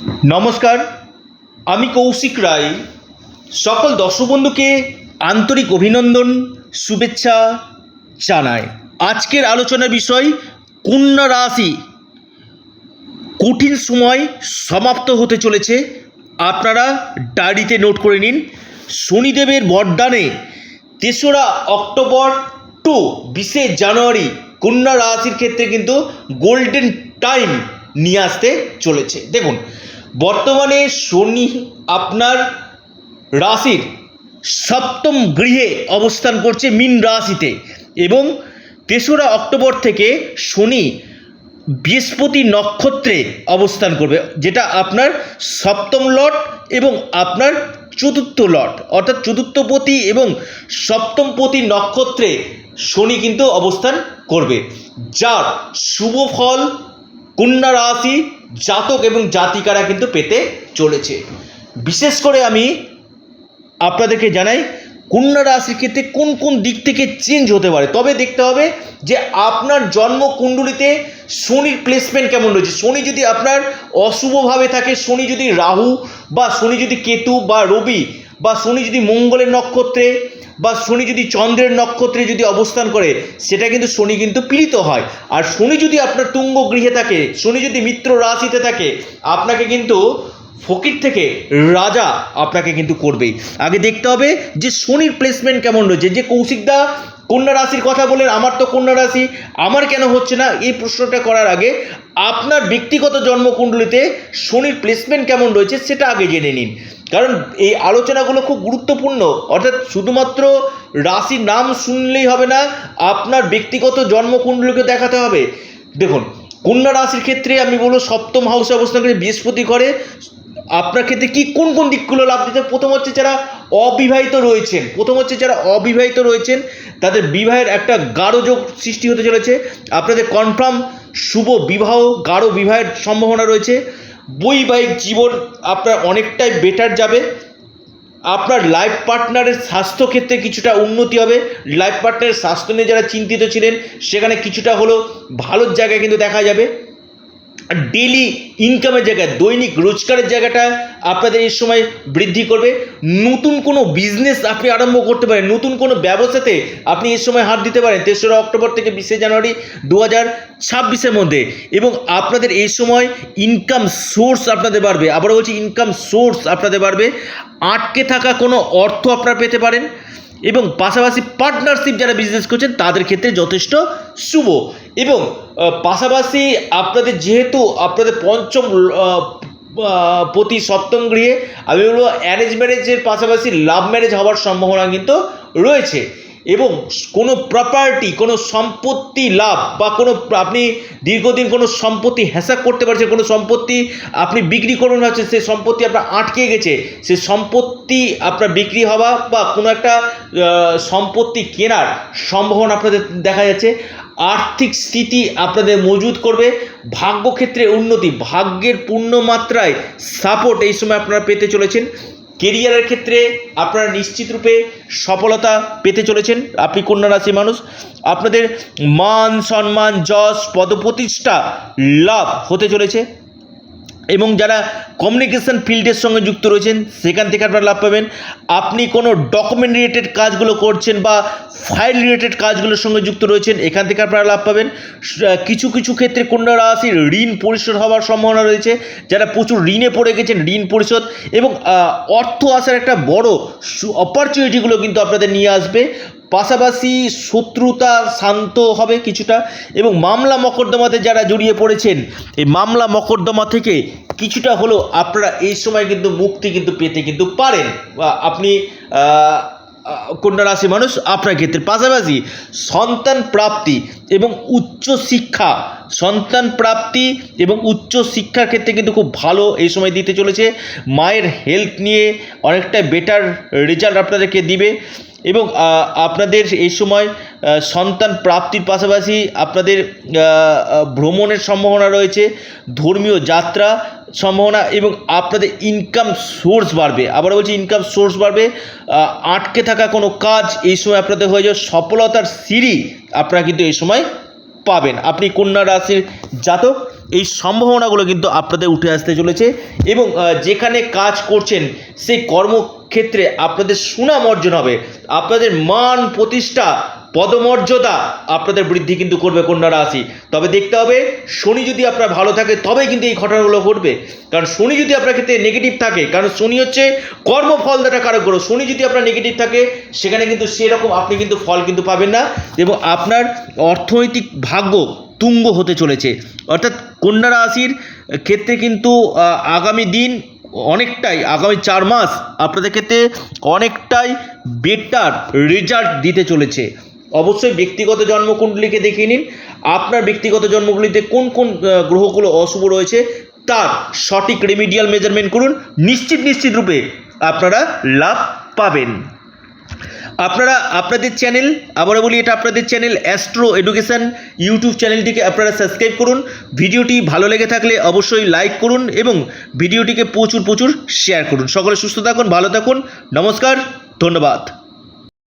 নমস্কার, আমি কৌশিক রায়। সকল দর্শক বন্ধুকে আন্তরিক অভিনন্দন, শুভেচ্ছা জানাই। আজকের আলোচনার বিষয়, কন্যা রাশি। কঠিন সময় সমাপ্ত হতে চলেছে। আপনারা ডায়েরিতে নোট করে নিন। শনিদেবের বরদানে তেসরা অক্টোবর টু, বিশে জানুয়ারি, কন্যা রাশির ক্ষেত্রে কিন্তু গোল্ডেন টাইম। নিয়ে আসতে চলেছে। দেখুন, বর্তমানে শনি আপনার রাশির সপ্তম গৃহে অবস্থান করছে মীন রাশিতে এবং তেসরা অক্টোবর থেকে শনি বৃহস্পতি নক্ষত্রে অবস্থান করবে, যেটা আপনার সপ্তম লট এবং আপনার চতুর্থ লট। অর্থাৎ চতুর্থপতি এবং সপ্তমপতি নক্ষত্রে শনি কিন্তু অবস্থান করবে। যার শুভ ফল কন্যা রাশি, জাতক এবং জাতিকারা কিন্তু পেতে চলেছে। বিশেষ করে আমি আপনাদেরকে জানাই, কন্যা রাশির ক্ষেত্রে কোন কোন দিক থেকে চেঞ্জ হতে পারে? তবে দেখতে হবে যে আপনার জন্ম কুণ্ডলিতে শনির প্লেসমেন্ট কেমন রয়েছে? শনি যদি আপনার অশুভভাবে থাকে, শনি যদি রাহু বা শনি যদি কেতু বা রবি বা শনি যদি মঙ্গলের নক্ষত্রে বা শনি যদি চন্দ্রের নক্ষত্রে যদি অবস্থান করে, সেটা কিন্তু শনি কিন্তু পীড়িত হয়। আর শনি যদি আপনার তুঙ্গ গৃহে থাকে, শনি যদি মিত্র রাশিতে থাকে, আপনাকে কিন্তু ফকির থেকে রাজা আপনাকে কিন্তু করবেই। আগে দেখতে হবে যে শনির প্লেসমেন্ট কেমন রয়েছে, যে কৌশিকদা কন্যা রাশির কথা বলেন আমার তো কন্যা রাশি আমার কেন হচ্ছে না? এই প্রশ্নটা করার আগে আপনার ব্যক্তিগত জন্মকুণ্ডলিতে শনির প্লেসমেন্ট কেমন রয়েছে সেটা আগে জেনে নিন। কারণ এই আলোচনাগুলো খুব গুরুত্বপূর্ণ। অর্থাৎ শুধুমাত্র রাশির নাম শুনলেই হবে না, আপনার ব্যক্তিগত জন্মকুণ্ডলীকে দেখাতে হবে। দেখুন কন্যা রাশির ক্ষেত্রে আমি বলব, সপ্তম হাউসে অবস্থান করে বৃহস্পতি করে, আপনার ক্ষেত্রে কি কোন কোন দিকগুলো লাভ দিতে প্রথম হচ্ছে যারা অবিবাহিত রয়েছেন। প্রথম হচ্ছে যারা অবিবাহিত রয়েছেন, তাদের বিবাহের একটা গাঢ় যোগ সৃষ্টি হতে চলেছে। আপনাদের কনফার্ম শুভ বিবাহ, গাঢ় বিবাহের সম্ভাবনা রয়েছে। বৈবাহিক জীবন আপনার অনেকটাই বেটার যাবে। আপনার লাইফ পার্টনারের স্বাস্থ্য ক্ষেত্রে কিছুটা উন্নতি হবে। লাইফ পার্টনারের স্বাস্থ্য নিয়ে যারা চিন্তিত ছিলেন, সেখানে কিছুটা হলো ভালোর জায়গায় কিন্তু দেখা যাবে। ডেলি ইনকামের জায়গায়, দৈনিক রোজগারের জায়গাটা আপনাদের এই সময় বৃদ্ধি করবে। নতুন কোনো বিজনেস আপনি আরম্ভ করতে পারেন, নতুন কোনো ব্যবসাতে আপনি এই সময় হাত দিতে পারেন, তেসরা অক্টোবর থেকে বিশে জানুয়ারি দু হাজার ছাব্বিশের মধ্যে। এবং আপনাদের এই সময় ইনকাম সোর্স আপনাদের বাড়বে। আবারও বলছি ইনকাম সোর্স আপনাদের বাড়বে। আটকে থাকা কোনো অর্থ আপনারা পেতে পারেন। এবং পাশাপাশি পার্টনারশিপ যারা বিজনেস করছেন, তাদের ক্ষেত্রে যথেষ্ট শুভ। এবং পাশাপাশি আপনাদের যেহেতু আপনাদের পঞ্চম প্রতি সপ্তম গৃহে, আমি বলব অ্যারেঞ্জ ম্যারেজের পাশাপাশি লাভ ম্যারেজ হওয়ার সম্ভাবনা কিন্তু রয়েছে। এবং কোনো প্রপার্টি কোনো সম্পত্তি লাভ বা কোনো, আপনি দীর্ঘদিন কোনো সম্পত্তি হ্যাসাক করতে পারছেন, কোনো সম্পত্তি আপনি বিক্রি করুন, হচ্ছে সেই সম্পত্তি আপনার আটকে গেছে, সেই সম্পত্তি আপনার বিক্রি হওয়া বা কোনো একটা সম্পত্তি কেনার সম্ভাবনা আপনাদের দেখা যাচ্ছে, আর্থিক স্থিতি আপনাদের মজুত করবে, ভাগ্যক্ষেত্রে উন্নতি, ভাগ্যের পূর্ণ মাত্রায় সাপোর্ট এই সময় আপনারা পেতে চলেছেন। কেরিয়ারের ক্ষেত্রে আপনারা নিশ্চিতরূপে সফলতা পেতে চলেছেন। আপনি কন্যা রাশি মানুষ। আপনাদের মান, সম্মান, যশ, পদপ্রতিষ্ঠা, লাভ হতে চলেছে। এবং যারা কমিউনিকেশন ফিল্ডের সঙ্গে যুক্ত রয়েছেন, সেখান থেকে আপনারা লাভ পাবেন। আপনি কোনো ডকুমেন্ট রিলেটেড কাজগুলো করছেন বা ফাইল রিলেটেড কাজগুলোর সঙ্গে যুক্ত রয়েছেন, এখান থেকে আপনারা লাভ পাবেন। কিছু কিছু ক্ষেত্রে কন্যা রাশির ঋণ পরিশোধ হওয়ার সম্ভাবনা রয়েছে। যারা প্রচুর ঋণে পড়ে গেছেন, ঋণ পরিশোধ এবং অর্থ আসার একটা বড় অপরচুনিটিগুলো কিন্তু আপনাদের নিয়ে আসবে। পাশাপাশি শত্রুতা শান্ত হবে কিছুটা এবং মামলা মকদ্দমাতে যারা জড়িয়ে পড়েছেন, এই মামলা মকদ্দমা থেকে কিছুটা হলেও আপনারা এই সময় কিন্তু মুক্তি কিন্তু পেতে কিন্তু পারেন। বা আপনি কন্যা রাশি মানুষ, আপনার ক্ষেত্রে পাশাপাশি সন্তান প্রাপ্তি এবং উচ্চ শিক্ষা, সন্তান প্রাপ্তি এবং উচ্চ শিক্ষার ক্ষেত্রে কিন্তু খুব ভালো এই সময় দিতে চলেছে। মায়ের হেলথ নিয়ে অনেকটা বেটার রেজাল্ট আপনাদেরকে দিবে। এবং আপনাদের এই সময় সন্তান প্রাপ্তির পাশাপাশি আপনাদের ভ্রমণের সম্ভাবনা রয়েছে, ধর্মীয় যাত্রা সম্ভাবনা এবং আপনাদের ইনকাম সোর্স বাড়বে। আবার বলছি ইনকাম সোর্স বাড়বে। আটকে থাকা কোনো কাজ এই সময় আপনাদের হয়ে যাবে। সফলতার সিঁড়ি আপনারা কিন্তু এই সময় পাবেন। আপনি কন্যা রাশির জাতক, এই সম্ভাবনাগুলো কিন্তু আপনাদের উঠে আসতে চলেছে এবং যেখানে কাজ করছেন, সেই কর্মক্ষেত্রে আপনাদের সুনাম অর্জন হবে, আপনাদের মান প্রতিষ্ঠা, পদমর্যাদা আপনাদের বৃদ্ধি কিন্তু করবে কন্যা রাশি। তবে দেখতে হবে, শনি যদি আপনার ভালো থাকে, তবেই কিন্তু এই ঘটনাগুলো ঘটবে। কারণ শনি যদি আপনার ক্ষেত্রে নেগেটিভ থাকে, কারণ শনি হচ্ছে কর্মফলদাতা কারক গ্রহ। শনি যদি আপনার নেগেটিভ থাকে, সেখানে কিন্তু সেরকম আপনি কিন্তু ফল কিন্তু পাবেন না এবং আপনার অর্থনৈতিক ভাগ্য তুঙ্গ হতে চলেছে। অর্থাৎ কন্যা রাশির ক্ষেত্রে কিন্তু আগামী দিন অনেকটাই, আগামী চার মাস আপনাদের ক্ষেত্রে অনেকটাই বেটার রেজাল্ট দিতে চলেছে। অবশ্যই ব্যক্তিগত জন্মকুণ্ডলীকে দেখিয়ে নিন। আপনার ব্যক্তিগত জন্মকুণ্ডলিতে কোন কোন গ্রহগুলো অশুভ রয়েছে, তার সঠিক রেমিডিয়াল মেজারমেন্ট করুন। নিশ্চিত নিশ্চিত রূপে আপনারা লাভ পাবেন। আপনারা, আপনাদের চ্যানেল আবারও বলি এটা আপনাদের চ্যানেল অ্যাস্ট্রো এডুকেশান ইউটিউব চ্যানেলটিকে আপনারা সাবস্ক্রাইব করুন। ভিডিওটি ভালো লেগে থাকলে অবশ্যই লাইক করুন এবং ভিডিওটিকে প্রচুর প্রচুর শেয়ার করুন। সকলে সুস্থ থাকুন, ভালো থাকুন। নমস্কার, ধন্যবাদ।